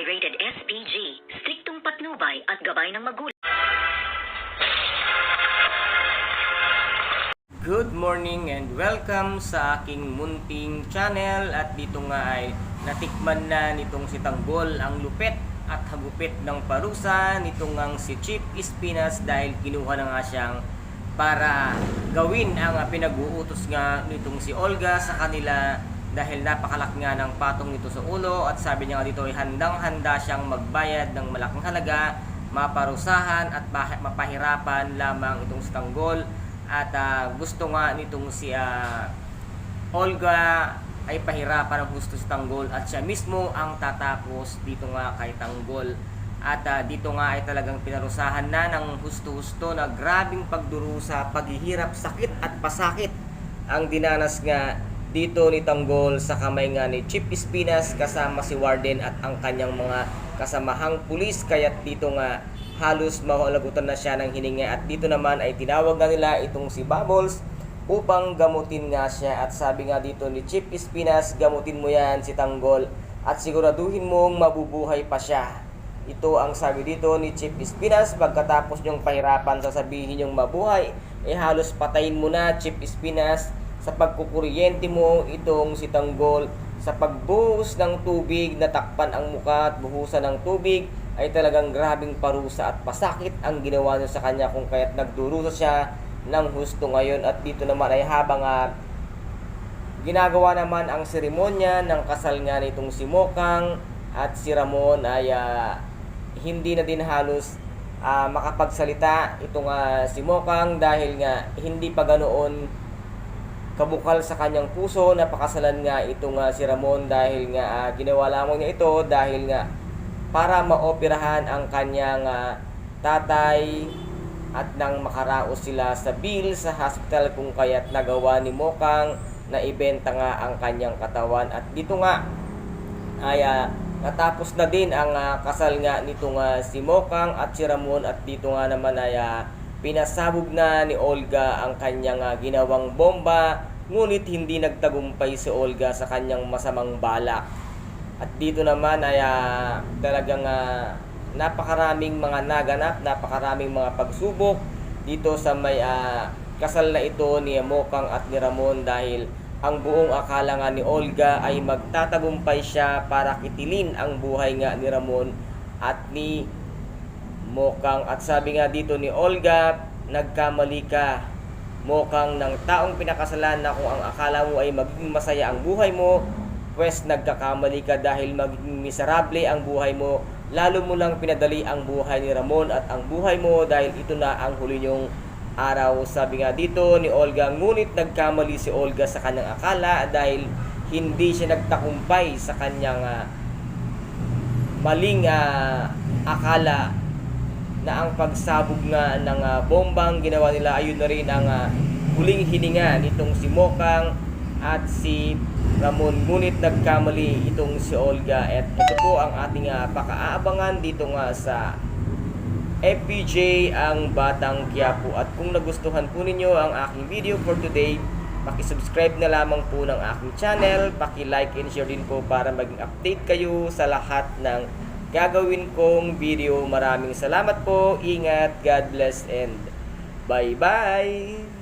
rated SPG, striktong patnubay at gabay ng magulang. Good morning and welcome sa aking munting channel at dito nga ay natikman na nitong si Tanggol ang lupet at hagupit ng parusa nitong ang si Chief Espinas dahil kinuha na nga siyang para gawin ang pinag-uutos nga nitong si Olga sa kanila dahil napakalak nga ng patong nito sa ulo at sabi niya nga dito ay handang-handa siyang magbayad ng malaking halaga maparusahan at mapahirapan lamang itong si Tanggol at ah, gusto nga nitong si ah, Olga ay pahirapan ang gusto si Tanggol at siya mismo ang tatapos dito nga kay Tanggol. At ah, dito nga ay talagang pinarusahan na ng husto-husto na grabing pagdurusa, paghihirap, sakit at pasakit ang dinanas nga dito ni Tanggol sa kamay nga ni Chief Espinas kasama si Warden at ang kanyang mga kasamahang pulis. Kaya't dito nga halos mahulagutan na siya ng hininga. At dito naman ay tinawag na nila itong si Bubbles upang gamutin nga siya. At sabi nga dito ni Chief Espinas gamutin mo yan si Tanggol at siguraduhin mong mabubuhay pa siya. Ito ang sabi dito ni Chief Espinas. Pagkatapos niyong pahirapan sasabihin niyong mabuhay eh halos patayin mo na Chief Espinas sa pagkukuryente mo itong si Tanggol sa pagbuhos ng tubig natakpan ang muka at buhusan ng tubig ay talagang grabing parusa at pasakit ang ginawa niya sa kanya kung kaya't nagdurusa siya ng husto ngayon. At dito naman ay habang ah, ginagawa naman ang seremonya ng kasal nga nitong si Mokang at si Ramon ay ah, hindi na din halos ah, makapagsalita itong ah, si Mokang dahil nga hindi pa ganoon kabukal sa kanyang puso. Napakasalan nga itong ah, si Ramon dahil nga ah, ginawa lamang niya ito dahil nga para maoperahan ang kanyang ah, tatay at nang makaraos sila sa bill sa hospital kung kaya't nagawa ni Mokang na ibenta nga ang kanyang katawan. At dito nga ay ah, natapos na din ang ah, kasal nga nitong ah, si Mokang at si Ramon. At dito nga naman ay ah, pinasabog na ni Olga ang kanyang ah, ginawang bomba ngunit hindi nagtagumpay si Olga sa kanyang masamang balak. At dito naman ay ah, talagang ah, napakaraming mga naganap, napakaraming mga pagsubok dito sa may ah, kasal na ito ni Mokang at ni Ramon dahil ang buong akala nga ni Olga ay magtatagumpay siya para kitilin ang buhay nga ni Ramon at ni Mokang. At sabi nga dito ni Olga nagkamali ka. Mokang ng taong pinakasalan na kung ang akala mo ay magiging masaya ang buhay mo pwes nagkakamali ka dahil magiging miserable ang buhay mo. Lalo mo lang pinadali ang buhay ni Ramon at ang buhay mo dahil ito na ang huli niyong araw. Sabi nga dito ni Olga, ngunit nagkamali si Olga sa kanyang akala dahil hindi siya nagtakumpay sa kanyang ah, maling ah, akala na ang pagsabog nga ng ah, bombang ginawa nila ayun na rin ang ah, huling hininga nitong si Mokang at si Ramon. Ngunit nagkamali itong si Olga. At ito po ang ating uh, pakaabangan dito nga sa FPJ ang Batang Quiapo. At kung nagustuhan po ninyo ang aking video for today pakisubscribe na lamang po ng aking channel paki-like and share din po para maging update kayo sa lahat ng gagawin kong video. Maraming salamat po. Ingat. God bless and bye bye